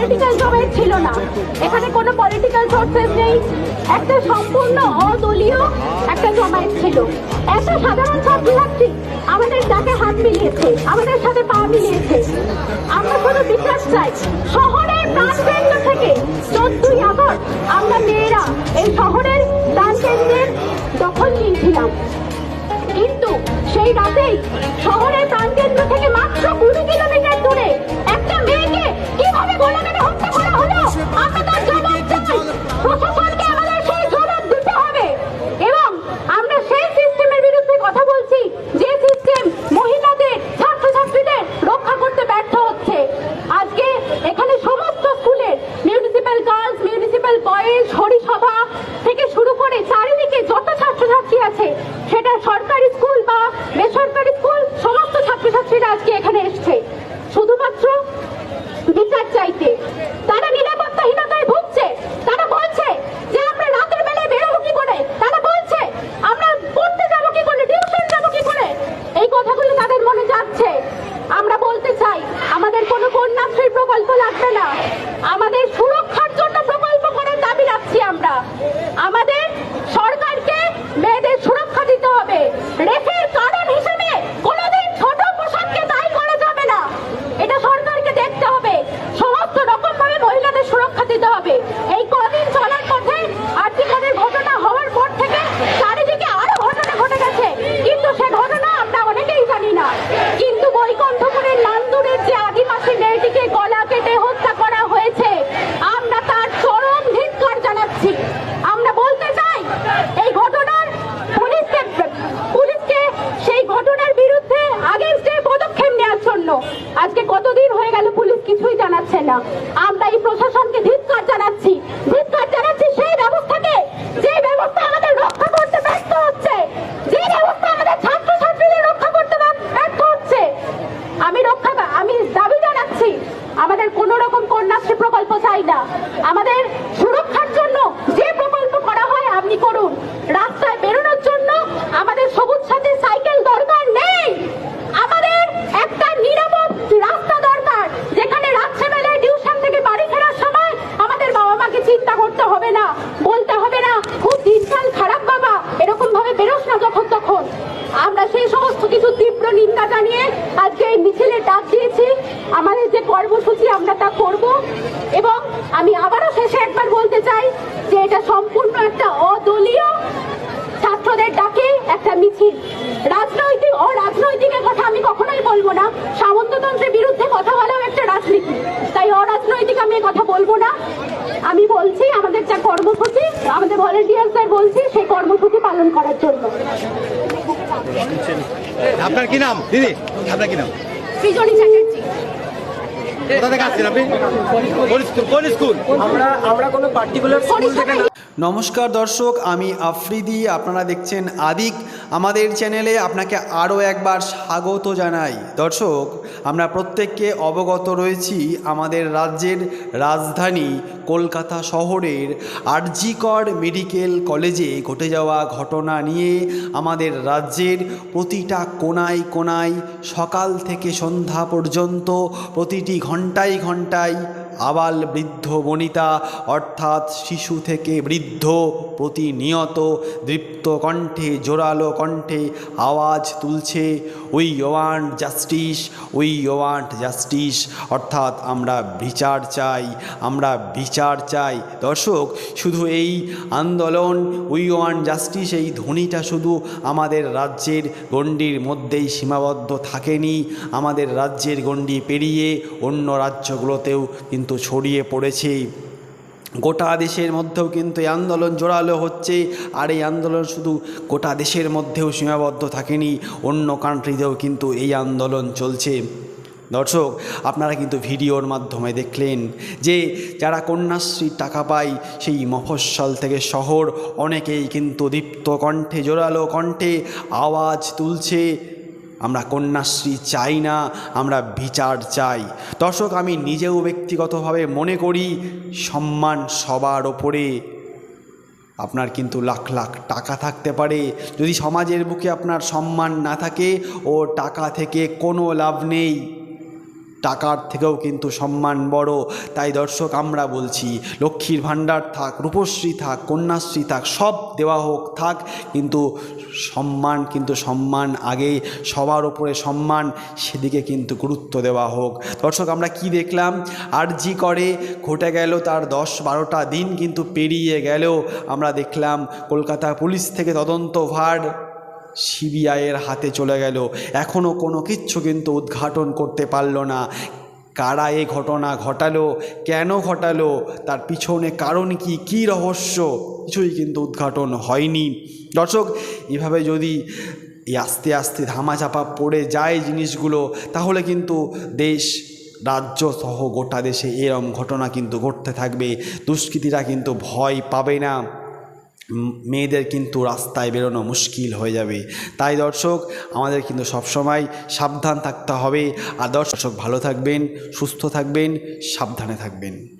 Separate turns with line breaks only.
Political জমায়েত ছিল না। এখানে কোনো পলিটিক্যাল সোর্সেস নেই। একটা সম্পূর্ণ অদলীয় একটা জমায়েত ছিল। এত সাধারণ ছাত্রছাত্রী আমাদের ডাকে হাত মিলিয়েছে, আমাদের সাথে পা মিলিয়েছে। আমরা শুধু বিশ্বাস চাই, শহরের প্রাণকেন্দ্র থেকে চোদ্দই আগস্ট আমরা মেয়েরা এই শহরের প্রাণকেন্দ্রের দখল নিয়েছিলাম। কিন্তু সেই রাতেই শহরের লাগবে না। আমাদের সুরক্ষার জন্য প্রকল্প করার দাবি রাখছি আমরা। আমাদের সরকারকে মেয়েদের সুরক্ষা দিতে হবে রেফের কারণ হিসেবে কোনোদিন ছোট পোশাককে দায়ী করা যাবে না এটা সরকারকে দেখতে হবে সমস্ত রকম ভাবে মহিলাদের সুরক্ষা দিতে হবে এই কদিন চলার পথে আর্থিকের ঘটনা হওয়ার পর থেকে চারিদিকে আরও ঘটনা ঘটে গেছে কিন্তু সে ঘটনা আমরা অনেকেই জানি না কিন্তু বৈকুণ্ঠপুরের নান্দুরের যে আদিবাসী মেয়েটিকে গলা কেটে হত্যা করা হয়েছে আমরা তার চরম ধিক্কার জানাচ্ছি আমরা বলতে চাই এই ঘটনার পুলিশকে পুলিশকে সেই ঘটনার বিরুদ্ধে আগের যে পদক্ষেপ নেওয়ার জন্য আজকে কতদিন হয়ে গেল পুলিশ কিছুই জানাচ্ছে না আমরা এই প্রশাসনকে ধিক্কার জানাচ্ছি ধিক্কার জানাচ্ছি সেই ব্যবস্থাকে যে ব্যবস্থা আমাদের রক্ষা করতে ব্যর্থ হচ্ছে যে ব্যবস্থা আমাদের ছাত্রছাত্রীদের রক্ষা করতে ব্যর্থ হচ্ছে আমি রক্ষা আমি দাবি জানাচ্ছি আমাদের কোন রকম কন্যাশ্রী প্রকল্প চাই না। আমাদের সুরক্ষার জন্য যে প্রকল্প করা হয় আপনি করুন। রাস্তায় বেরোনোর জন্য আমাদের সবুজ সাথী সাইকেল দরকার নেই। আমাদের একটা নিরাপদ রাস্তা দরকার, যেখানে রাত্রেবেলায় টিউশন থেকে বাড়ি ফেরার সময় আমাদের বাবা মাকে চিন্তা করতে হবে না, বলতে হবে না, খুব দিনকাল খারাপ বাবা এরকম ভাবে বেরোস না যখন তখন। আমরা সেই সমস্ত কিছু তীব্র নিন্দা জানিয়ে আজকে এই মিছিলে ডাক দিয়েছি আমাদের যে কর্মসূচি আমরা তা করব এবং আমি আবারও শেষে একবার বলতে চাই যে এটা সম্পূর্ণ একটা অদলীয় ছাত্রদের ডাকে একটা মিছিল রাজনৈতিক ও রাজনৈতিকের কথা আমি কখনোই বলব না সামন্ততন্ত্রের বিরুদ্ধে কথা বলাও একটা রাজনীতি তাই অরাজনৈতিক আমি এ কথা বলব না আমি বলছি আমাদের যা কর্মসূচি? আমাদের স্যার বলছি সেই কর্মসূচি পালন করার জন্য।
আপনার কি নাম? দিদি আপনার কি নাম?
সৃজনী চ্যাটার্জি।
কোথা থেকে আসছেন আপনি? কোন স্কুল কোন স্কুল?
আমরা আমরা কোনো পার্টিকুলার স্কুল থেকে না
নমস্কার দর্শক, আমি আফ্রিদি, আপনারা দেখছেন আদিক। আমাদের চ্যানেলে আপনাকে আরও একবার স্বাগত জানাই। দর্শক, আমরা প্রত্যেককে অবগত রয়েছি আমাদের রাজ্যের রাজধানী কলকাতা শহরের আরজিকর মেডিকেল কলেজে ঘটে যাওয়া ঘটনা নিয়ে আমাদের রাজ্যের প্রতিটা কোনায় কোনায় সকাল থেকে সন্ধ্যা পর্যন্ত প্রতিটি ঘন্টায় ঘন্টায় আবাল বৃদ্ধ বনিতা, অর্থাৎ শিশু থেকে বৃদ্ধ প্রতিনিয়ত দৃপ্ত কণ্ঠে, জোরালো কণ্ঠে আওয়াজ তুলছে, we want justice, we want justice. অর্থাৎ আমরা বিচার চাই, আমরা বিচার চাই। দর্শক, শুধু এই আন্দোলন, উই ওয়ান্ট জাস্টিস এই ধ্বনিটা শুধু আমাদের রাজ্যের গণ্ডির মধ্যেই সীমাবদ্ধ থাকেনি। আমাদের রাজ্যের গণ্ডি পেরিয়ে অন্য রাজ্যগুলোতেও কিন্তু ছড়িয়ে পড়েছে গোটা দেশের মধ্যেও কিন্তু এই আন্দোলন জোরালো হচ্ছে আর এই আন্দোলন শুধু গোটা দেশের মধ্যেও সীমাবদ্ধ থাকেনি, অন্য কান্ট্রিতেও কিন্তু এই আন্দোলন চলছে। দর্শক, আপনারা কিন্তু ভিডিওর মাধ্যমে দেখলেন যে, যারা কন্যাশ্রীর টাকা পায়, সেই মফস্বল থেকে শহর, অনেকেই কিন্তু দীপ্ত কণ্ঠে জোরালো কণ্ঠে আওয়াজ তুলছে। আমরা কন্যাশ্রী চাই না, আমরা বিচার চাই। দর্শক, আমি নিজেও ব্যক্তিগতভাবে মনে করি, সম্মান সবার ওপরে। আপনার কিন্তু লাখ লাখ টাকা থাকতে পারে। যদি সমাজের বুকে আপনার সম্মান না থাকে, ও টাকা থেকে কোনো লাভ নেই। টাকার থেকেও কিন্তু সম্মান বড়। তাই দর্শক, আমরা বলছি, লক্ষ্মীর ভাণ্ডার থাক, রূপশ্রী থাক, কন্যাশ্রী থাক, সব দেওয়া হোক, থাক, কিন্তু সম্মান কিন্তু সম্মান আগে সবার ওপরে সম্মান, সেদিকে কিন্তু গুরুত্ব দেওয়া হোক। দর্শক, আমরা কি দেখলাম? আর জি করে, ঘটে গেল তার দশ বারোটা দিন, কিন্তু পেরিয়ে গেলেও আমরা দেখলাম, কলকাতা পুলিশ থেকে তদন্ত ভার সিবিআইয়ের হাতে চলে গেল। এখনও কোনো কিচ্ছু কিন্তু উদ্ঘাটন করতে পারল না। কারা এ ঘটনা ঘটালো? কেন ঘটালো? তার পিছনে কারণ কি? কী রহস্য? কিছুই কিন্তু উদ্ঘাটন হয়নি। দর্শক, এভাবে যদি আস্তে আস্তে ধামাচাপা পড়ে যায় জিনিসগুলো, তাহলে কিন্তু দেশ, রাজ্য সহ গোটা দেশে এরম ঘটনা কিন্তু ঘটতে থাকবে। দুষ্কৃতীরা কিন্তু ভয় পাবে না। মেয়েদের কিন্তু রাস্তায় বেরোনো মুশকিল হয়ে যাবে। তাই দর্শক, আমাদের কিন্তু সবসময় সাবধান থাকতে হবে। আর দর্শক, ভালো থাকবেন, সুস্থ থাকবেন, সাবধানে থাকবেন।